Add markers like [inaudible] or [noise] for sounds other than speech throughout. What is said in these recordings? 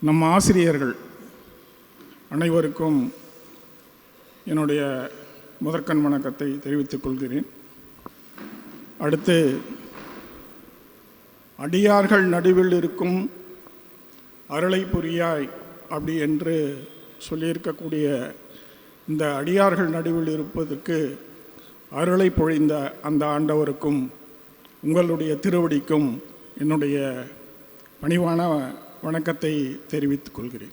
நம் ஆசிரியர்கள் அனைவருக்கும் என்னுடைய முதற்கண் வணக்கத்தை தெரிவித்துக் கொள்கிறேன். அடுத்து அடியார்கள் நடுவில் இருக்கும் அருளை புரியாய் அப்படி என்று சொல்லியிருக்கக்கூடிய இந்த அடியார்கள் நடுவில் இருப்பதற்கு அருளை பொழிந்த அந்த ஆண்டவருக்கும் உங்களுடைய திருவடிக்கும் என்னுடைய பணிவான வணக்கத்தை தெரிவித்துக் கொள்கிறேன்.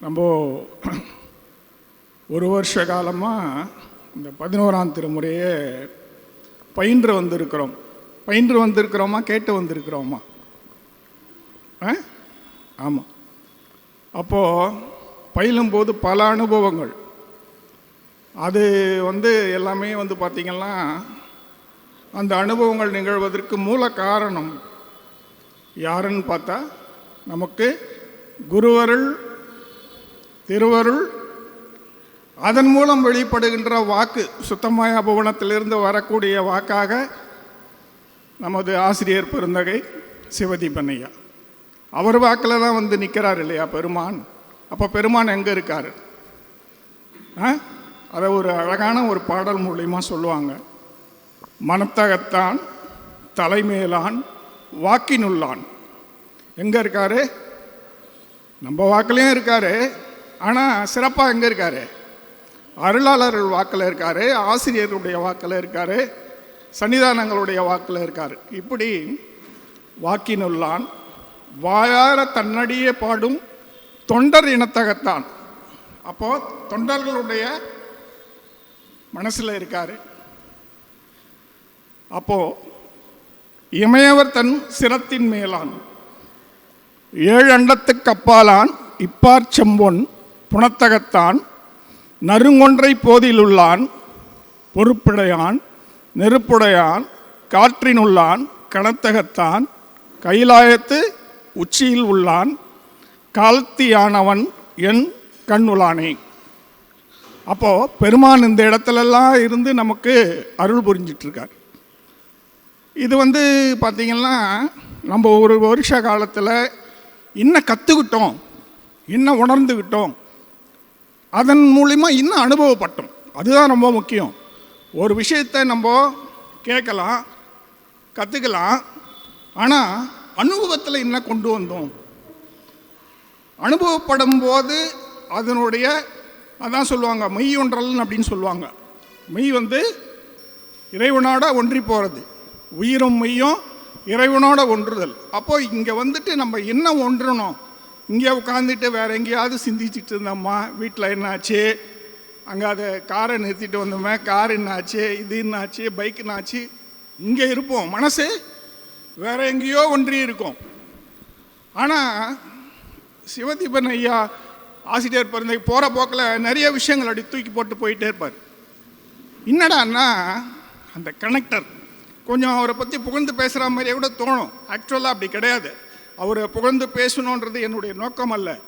நம்ம ஒரு வருஷ காலமாக இந்த பதினோராம் திருமுறையை பயின்று வந்திருக்கிறோம். பயின்று வந்திருக்கிறோமா கேட்டு வந்திருக்கிறோமா? ஆ? ஆமாம் அப்போது பயிலும்போது பல அனுபவங்கள். அது வந்து எல்லாமே வந்து பார்த்திங்கன்னா அந்த அனுபவங்கள் நிகழ்வதற்கு மூல காரணம் யாருன்னு பார்த்தா நமக்கு குருவருள் திருவருள் அதன் மூலம் வெளிப்படுகின்ற வாக்கு சுத்தமாய புவனத்திலிருந்து வரக்கூடிய வாக்காக நமது ஆசிரியர் பெருந்தகை சிவதீபனையா அவர் வாக்கில் தான் வந்து நிற்கிறார் இல்லையா பெருமான்? அப்போ பெருமான் எங்கே இருக்கார்? ஆ? அதை ஒரு அழகான ஒரு பாடல் மூலியமாக சொல்லுவாங்க. மனத்தகத்தான் தலைமேலான் வாக்கினுள்ளான். எங்கே இருக்காரு? நம்ம வாக்கிலையும் இருக்காரு. ஆனால் சிறப்பாக எங்கே இருக்காரு? அருளாளர்கள் வாக்கில் இருக்காரு ஆசிரியருடைய வாக்கில் இருக்காரு சன்னிதானங்களுடைய வாக்கில் இருக்காரு. இப்படி வாக்கினுள்ளான். வாயார தன்னடியே பாடும் தொண்டர் இனத்தகத்தான். அப்போ தொண்டர்களுடைய மனசில் இருக்காரு. அப்போது இமையவர் தன் சிரத்தின் மேலான். ஏழு அண்டத்துக்கு அப்பாலான் இப்பார் செம்பொன் புனத்தகத்தான் நறுங்கொன்றை போதிலுள்ளான் பொறுப்புடையான் நெருப்புடையான் காற்றினுள்ளான் கணத்தகத்தான் கைலாயத்து உச்சியில் உள்ளான் காலத்தியானவன் என் கண்ணுளானே அப்போது பெருமான் இந்த இடத்துலலாம் இருந்து நமக்கு அருள் புரிஞ்சிட்டு இருக்கார் இது வந்து பார்த்திங்கன்னா நம்ம ஒரு வருஷ காலத்தில் இன்னும் கற்றுக்கிட்டோம் இன்னும் உணர்ந்துக்கிட்டோம். அதன் மூலிமா இன்னும் அனுபவப்பட்டோம். அதுதான் ரொம்ப முக்கியம். ஒரு விஷயத்தை நம்ம கேட்கலாம் கற்றுக்கலாம் ஆனால் அனுபவத்தில் இன்னும் கொண்டு வந்தோம். அனுபவப்படும் போது அதனுடைய அதான் சொல்லுவாங்க மெய் ஒன்றல் அப்படின்னு சொல்லுவாங்க. மெய் வந்து இறைவனோட ஒன்றி போகிறது உயிரும் மெய்யும் இறைவனோட ஒன்றுதல். அப்போது இங்கே வந்துட்டு நம்ம என்ன ஒன்றணும்? இங்கே உட்காந்துட்டு வேறு எங்கேயாவது சிந்திச்சுட்டு இருந்தோம்மா வீட்டில் என்னாச்சு? அங்கே அதை காரை நிறுத்திட்டு வந்தோமே. கார் என்னாச்சு? இது என்னாச்சு? பைக் என்னாச்சு? இங்கே இருப்போம். மனசு வேற எங்கேயோ ஒன்றி இருக்கும். ஆனால் சிவதீபன் ஐயா ஆசிரியர் பிறந்த போகிற போக்கில் நிறைய விஷயங்கள் அப்படி தூக்கி போட்டு போயிட்டே இருப்பார். என்னடான்னா அந்த கனெக்டர் கொஞ்சம் அவரை பற்றி புகழ்ந்து பேசுகிற மாதிரியே கூட தோணும். ஆக்சுவலாக அப்படி கிடையாது. அவரை புகழ்ந்து பேசணுன்றது என்னுடைய நோக்கம் அல்ல.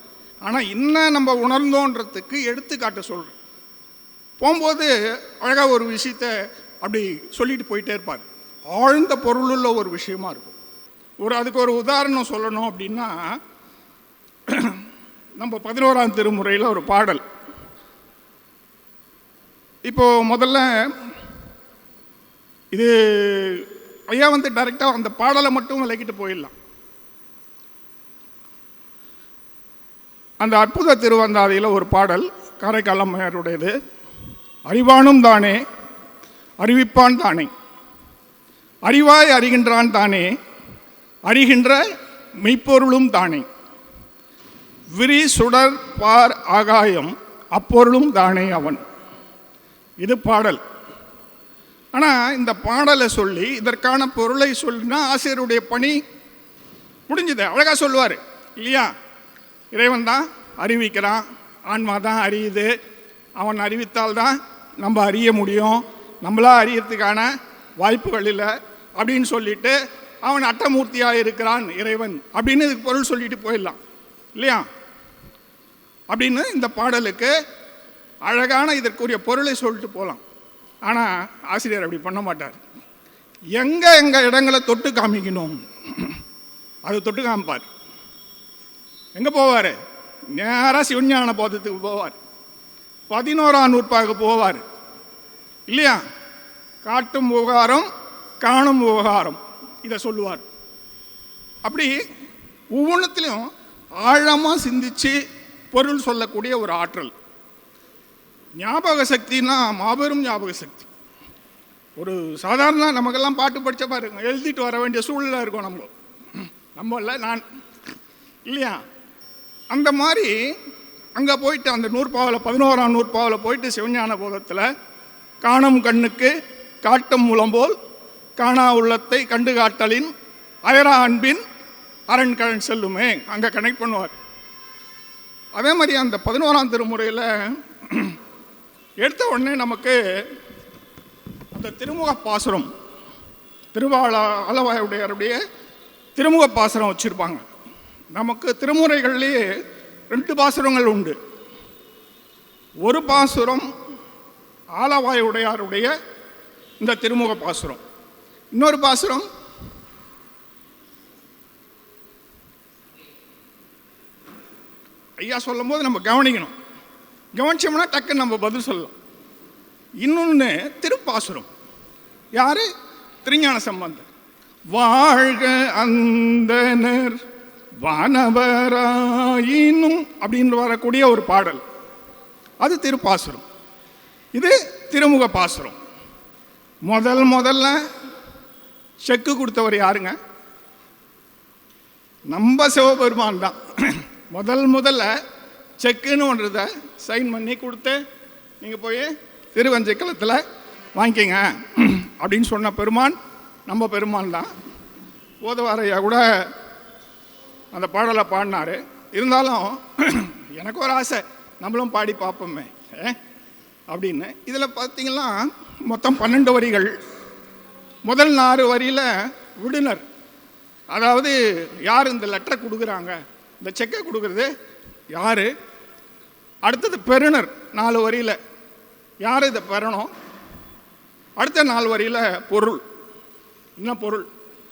ஆனால் இன்னும் நம்ம உணர்ந்தோன்றதுக்கு எடுத்துக்காட்டு சொல்கிறேன் போகும்போது அழகாக ஒரு விஷயத்த அப்படி சொல்லிட்டு போயிட்டே இருப்பார். ஆழ்ந்த பொருளுள்ள ஒரு விஷயமா இருக்கும். ஒரு அதுக்கு ஒரு உதாரணம் சொல்லணும் அப்படின்னா நம்ம பதினோராம் திருமுறையில் ஒரு பாடல். இப்போது முதல்ல இது ஐயா வந்து டைரெக்டாக அந்த பாடலை மட்டும் விளக்கிட்டு போயிடலாம். அந்த அற்புத திருவந்தாதியில் ஒரு பாடல் காரைக்கால் அம்மையாருடையது. அறிவானும் தானே அறிவிப்பான் தானே அறிவாய் அறிகின்றான் தானே அறிகின்ற மெய்ப்பொருளும் தானே விரி சுடர் பார் ஆகாயம் அப்பொருளும் தானே அவன். இது பாடல். ஆனால் இந்த பாடலை சொல்லி இதற்கான பொருளை சொல்லினா ஆசிரியருடைய பணி முடிஞ்சுது. அழகாக சொல்லுவார். இல்லையா? இறைவன் தான் அறிவிக்கிறான். ஆன்மா தான் அறியுது. அவன் அறிவித்தால் தான் நம்ம அறிய முடியும். நம்மளா அறியறதுக்கான வாய்ப்புகள் இல்லை. அப்படின்னு சொல்லிட்டு அவன் அட்டமூர்த்தியாக இருக்கிறான் இறைவன். அப்படின்னு இதுக்கு பொருள் சொல்லிட்டு போயிடலாம். இல்லையா? அப்படின்னு இந்த பாடலுக்கு அழகான இதற்குரிய பொருளை சொல்லிட்டு போகலாம். ஆனால் ஆசிரியர் அப்படி பண்ண மாட்டார். எங்கே எங்கள் இடங்களை தொட்டு காமிக்கணும் அது தொட்டு காமிப்பார். எங்கே போவார்? நேராக சிவஞான போதத்துக்கு போவார். பதினோராம் நூற்பாக போவார். இல்லையா? காட்டும் விவகாரம் காணும் விவகாரம் இதை சொல்லுவார். அப்படி ஒவ்வொன்றத்திலையும் ஆழமாக சிந்திச்சு பொருள் சொல்லக்கூடிய ஒரு ஆற்றல். ஞாபக சக்தின்னா மாபெரும் ஞாபக சக்தி ஒரு சாதாரண நமக்கெல்லாம் பாட்டு படிச்ச பாருங்க எழுதிட்டு வர வேண்டிய சூழ்நிலை இருக்கும் நம்ம நம்ம இல்லை நான் இல்லையா? அந்த மாதிரி அங்கே போயிட்டு அந்த நூற்பாவில் பதினோராம் நூற்பாவில் போயிட்டு சிவஞான போதத்தில் காணும் கண்ணுக்கு காட்டும் முலம்போல் காணா உள்ளத்தை கண்டு காட்டலின் அயரா அன்பின் அரண்கழன் செல்லுமே. அங்கே கனெக்ட் பண்ணுவார். அதே மாதிரி அந்த பதினோராம் திருமுறையில் எடுத்த உடனே நமக்கு அந்த திருமுக பாசுரம் திருவாள அளவாயுடையருடைய திருமுக பாசுரம் வச்சுருப்பாங்க. நமக்கு திருமுறைகள்லேயே ரெண்டு பாசுரங்கள் உண்டு. ஒரு பாசுரம் ஆலவாயுடையாருடைய இந்த திருமுக பாசுரம். இன்னொரு பாசுரம் ஐயா சொல்லும் போது நம்ம கவனிக்கணும். கவனிச்சோம்னா டக்குன்னு நம்ம பதில் சொல்லலாம். இன்னொன்று திருப்பாசுரம். யார்? திருஞான சம்பந்தர். வாழ்க அந்தனர் வானவராயினும் அப்படின்னு வரக்கூடிய ஒரு பாடல். அது திருப்பாசுரம். இது திருமுக பாசுரம். முதல் முதல்ல செக்கு கொடுத்தவர் யாருங்க? நம்ம சிவபெருமான் தான். முதல் முதல்ல செக்குன்னு ஒன்றதை சைன் பண்ணி கொடுத்து நீங்கள் போய் திருவஞ்சைக்களத்தில் வாங்கிக்கங்க. அப்படின்னு சொன்ன பெருமான் நம்ம பெருமான் தான். போதவாரையா கூட அந்த பாடலை பாடினார். இருந்தாலும் எனக்கு ஒரு ஆசை நம்மளும் பாடி பார்ப்போமே ஏ? அப்படின்னு. இதில் பார்த்தீங்கன்னா மொத்தம் பன்னெண்டு வரிகள். முதல் நாலு வரியில் விடுனர். அதாவது யார் இந்த லெட்டரை கொடுக்குறாங்க? இந்த செக்கை கொடுக்குறது யார்? அடுத்தது பெருணர் நாலு வரியில். யார் இதை பெறணும்? அடுத்த நாலு வரியில் பொருள். என்ன பொருள்?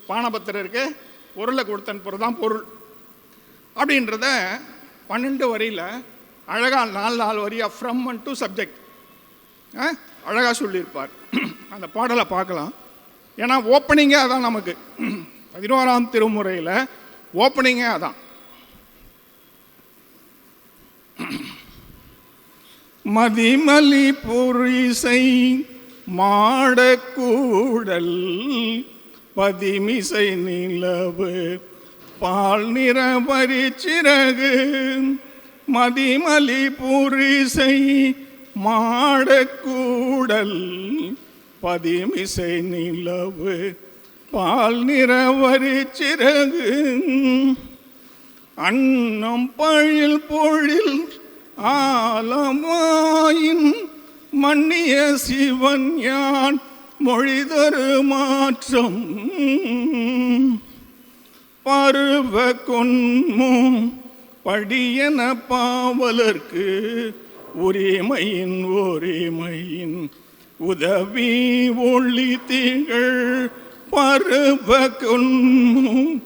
பானபத்திரருக்கு பொருளை கொடுத்த அனுப்புறது தான் பொருள். அப்படின்றத பன்னெண்டு வரியில் அழகாக நாலு நாலு வரியாக ஃப்ரம் அண்ட் டு சப்ஜெக்ட் அழகாக சொல்லியிருப்பார். அந்த பாடலை பார்க்கலாம். ஏன்னா ஓப்பனிங்கே அதான் நமக்கு. பதினோராம் திருமுறையில் ஓப்பனிங்கே அதான். மதிமலி பொறிசை மாடக்கூடல் பதிமிசை நிலவு பால் நிற பரிச்சிறகு மதிமலி புரிசை மாடக்கூடல் பதிமிசை நிலவு பால் நிற வரிச்சிறகு அன்னம் பழில் பொழில் ஆலமாயின் மன்னிய சிவன் யான் மொழிதரு மாற்றம். பருவ கொன்மும் படியன பாவலர்க்கு உரிமையின் உரிமையின் உதவி ஒளி திகழ். பருவ கொன்மும்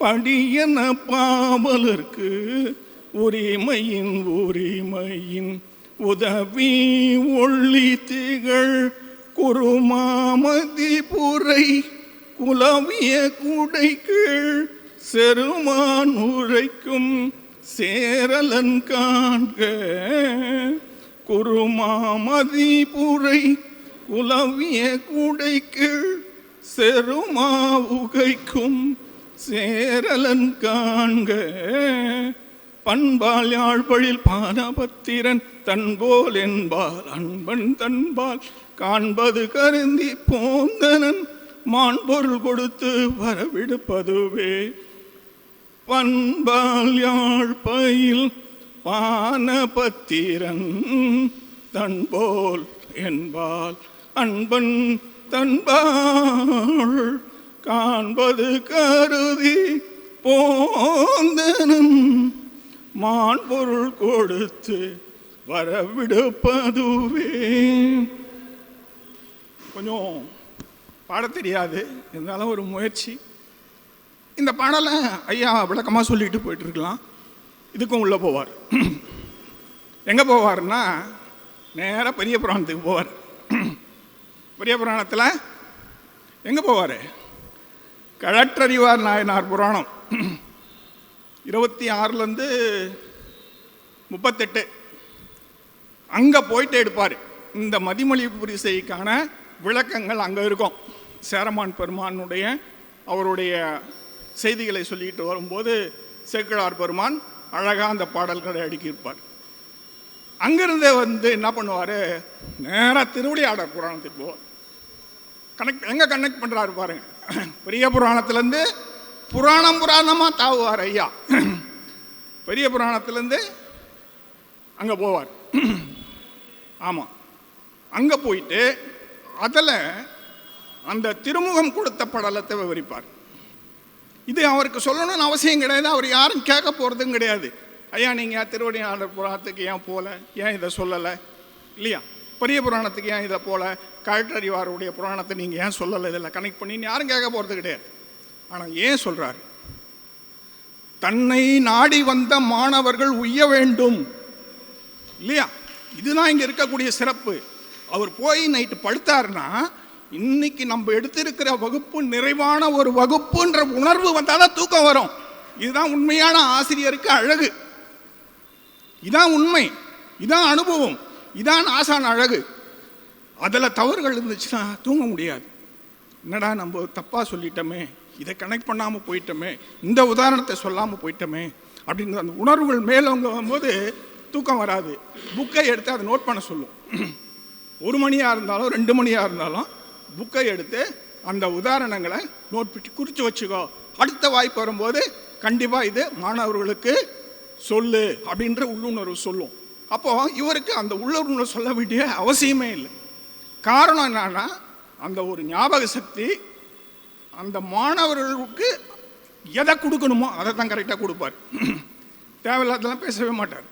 படியன பாவலர்க்கு உரிமையின் உரிமையின் உதவி ஒளி திகழ் குருமாமதி புரை குலவிய குடைகள் செருமான் உரைக்கும் சேரலன் காண்க. குருமாமதி புரை குலவிய குடைகள் செருமா உகைக்கும் சேரலன் காண்க. பண்பால் யாழ்பழில் பானபத்திரன் தன்போல் என்பால் அன்பன் தன்பால் காண்பது கருந்தி போந்தனன் மாண்பொருள் கொடுத்து வரவிடுப்பதுவே. பண்பால் யாழ்பயில் பானபத்திரன் தன்போல் என்பால் அன்பன் தன்பால் காண்பது கருதி மான் பொருள் கொடுத்து வரவிடுப்பதுவே. கொஞ்சம் பாட தெரியாது. இருந்தாலும் ஒரு முயற்சி. இந்த பாடலை ஐயா விளக்கமாக சொல்லிட்டு போயிட்டுருக்கலாம். இதுக்கும் உள்ளே போவார். எங்கே போவார்னா நேராக பெரிய புராணத்துக்கு போவார். பெரிய புராணத்தில் எங்கே போவார்? கழற்றறிவார் நாயனார் புராணம். இருபத்தி ஆறுலேருந்து முப்பத்தெட்டு. அங்கே போயிட்டு எடுப்பார். இந்த மதிமொழி புரிசைக்கான விளக்கங்கள் அங்கே இருக்கும். சேரமான் பெருமானுடைய அவருடைய செய்திகளை சொல்லிட்டு வரும்போது சேக்கிழார் பெருமான் அழகாக அந்த பாடல்களை அடுக்கியிருப்பார். அங்கிருந்து வந்து என்ன பண்ணுவார்? நேராக திருவிளையாடர் புராணத்துக்கு போவார். கனெக்ட் எங்கே கனெக்ட் பண்ணுறாரு பாருங்க. [clears throat] பெரிய புராணத்துலேருந்து புராணம் புராணமாக தாவுவார் ஐயா. பெரிய புராணத்துலேருந்து அங்கே போவார். ஆமாம் அங்கே போயிட்டு அதில் அந்த திருமுகம் கொடுத்த படலத்தை விவரிப்பார். இது அவருக்கு சொல்லணும்னு அவசியம் கிடையாது. அவர் யாரும் கேட்க போகிறதும் கிடையாது. ஐயா நீங்கள் திருவடியாளர் புராணத்துக்கு ஏன் போகல ஏன் இதை சொல்லலை? இல்லையா? பெரிய புராணத்துக்கு ஏன் இதை போகல கழற்றறிவாருடைய புராணத்தை நீங்கள் ஏன் சொல்லலை? இதில் கனெக்ட் பண்ணி யாரும் கேட்க போகிறது கிடையாது. ஆனால் ஏன் சொல்கிறார் தன்னை நாடி வந்த மாணவர்கள் உய்ய வேண்டும். இல்லையா? இதுதான் இங்கே இருக்கக்கூடிய சிறப்பு. அவர் போய் நைட்டு படுத்தாருன்னா இன்னைக்கு நம்ம எடுத்திருக்கிற வகுப்பு நிறைவான ஒரு வகுப்புன்ற உணர்வு வந்தால் தான் தூக்கம் வரும். இதுதான் உண்மையான ஆசிரியருக்கு அழகு. இதான் உண்மை. இதான் அனுபவம். இதான் ஆசான் அழகு. அதில் தவறுகள் இருந்துச்சுன்னா தூங்க முடியாது. என்னடா நம்ம தப்பாக சொல்லிட்டோமே. இதை கனெக்ட் பண்ணாமல் போயிட்டோமே இந்த உதாரணத்தை சொல்லாமல் போயிட்டோமே அப்படிங்கிற அந்த உணர்வுகள் மேலவங்க வரும்போது தூக்கம் வராது. புக்கை எடுத்து அதை நோட் பண்ண சொல்லும். [clears throat] ஒரு மணியாக இருந்தாலும் ரெண்டு மணியாக இருந்தாலும் புக்கை எடுத்து அந்த உதாரணங்களை நோட் பண்ணி குறித்து வச்சுக்கோ. அடுத்த வாய்ப்பு வரும்போது கண்டிப்பாக இது மாணவர்களுக்கு சொல்லு அப்படின்ற உள்ளுணர்வு சொல்லும். அப்போது இவருக்கு அந்த உள்ளுணர்வு சொல்ல வேண்டிய அவசியமே இல்லை. காரணம் என்னன்னா அந்த ஒரு ஞாபக சக்தி அந்த மாணவர்களுக்கு எதை கொடுக்கணுமோ அதை தான் கரெக்டாக கொடுப்பார். தேவையில்லாதெல்லாம் பேசவே மாட்டார்.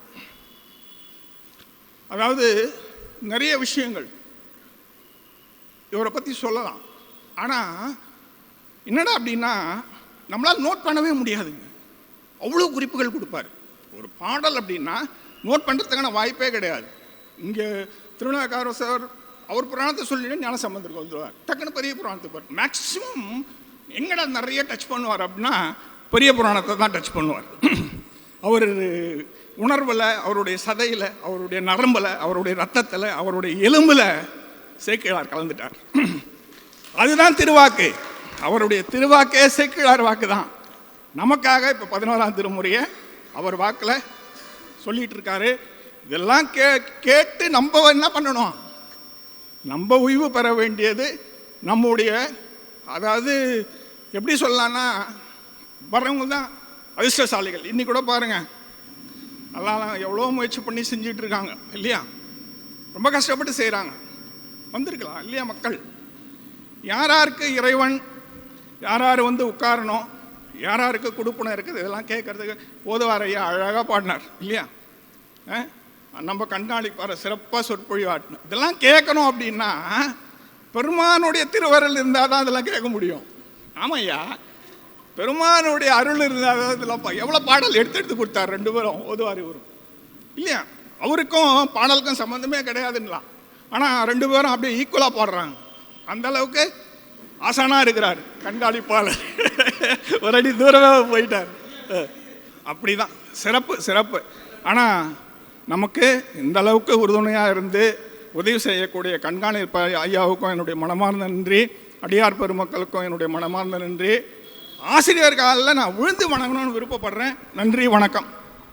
அதாவது நிறைய விஷயங்கள். இவரை பற்றி சொல்லலாம். ஆனால் என்னடா அப்படின்னா நம்மளால் நோட் பண்ணவே முடியாதுங்க. அவ்வளோ குறிப்புகள் கொடுப்பார். ஒரு பாடல் அப்படின்னா நோட் பண்ணுறதுக்கான வாய்ப்பே கிடையாது. இங்கே திருநாக்கார சார் அவர் புராணத்தை சொல்லிட்டு ஞான சம்பந்தருக்கு வந்துடுவார் டக்குன்னு பெரிய புராணத்துக்கு போவார் மேக்ஸிமம் எங்கடா நிறைய டச் பண்ணுவார் அப்படின்னா பெரிய புராணத்தை தான் டச் பண்ணுவார். [clears throat] அவர் உணர்வில் அவருடைய சதையில் அவருடைய நரம்பில் அவருடைய ரத்தத்தில் அவருடைய எலும்பில் சேக்கிழார் கலந்துட்டார். [clears throat] அதுதான் திருவாக்கு. அவருடைய திருவாக்கே சேக்கிழார் வாக்கு தான். நமக்காக இப்போ பதினோராம் திருமுறையை அவர் வாக்கில் சொல்லிகிட்டு இருக்காரு. இதெல்லாம் கே கேட்டு நம்ம என்ன பண்ணணும்? நம்ம ஓய்வு பெற வேண்டியது நம்முடைய அதாவது எப்படி சொல்லலாம்னா வர்றவங்க தான் அதிர்ஷ்டசாலிகள். இன்னைக்கு கூட பாருங்கள் நல்லா எவ்வளோ முயற்சி பண்ணி செஞ்சுட்டு இருக்காங்க இல்லையா? ரொம்ப கஷ்டப்பட்டு செய்கிறாங்க வந்திருக்கலாம் இல்லையா மக்கள்? யாராருக்கு இறைவன் யார் யார் வந்து உட்காரணும் யார் யாருக்கு கொடுப்பணம் இருக்குது இதெல்லாம் கேட்குறதுக்கு போதுவார் ஐயா அழகாக பாடினார் இல்லையா? ஆ? நம்ம கண்காணிப்பார சிறப்பாக சொற்பொழிவாட்டணும். இதெல்லாம் கேட்கணும் அப்படின்னா பெருமானுடைய திருவருள் இருந்தால் தான் இதெல்லாம் கேட்க முடியும். ஆமையா பெருமானுடைய அருள் இருந்தால் தான் இதெல்லாம் எவ்வளோ பாடல் எடுத்து எடுத்து கொடுத்தார் ரெண்டு பேரும் ஓதுவார் இவரும். இல்லையா? அவருக்கும் பாடலுக்கும் சம்மந்தமே கிடையாதுன்னலாம். ஆனால் ரெண்டு பேரும் அப்படியே ஈக்குவலாக பாடுறாங்க. அந்த அளவுக்கு ஆசானாக இருக்கிறார் கண்காணிப்பாளர். ஒரு அடி தூரமாக போயிட்டார். அப்படி தான் சிறப்பு சிறப்பு. ஆனால் நமக்கு இந்த அளவுக்கு உறுதுணையாக இருந்து உதவி செய்யக்கூடிய கண்காணிப்பு ஐயாவுக்கும் என்னுடைய மனமார்ந்த நன்றி அடியார் பெருமக்களுக்கும் என்னுடைய மனமார்ந்த நன்றி. ஆசிரியர் காலில் நான் விழுந்து வணங்கணும்னு விருப்பப்படுறேன். நன்றி வணக்கம்.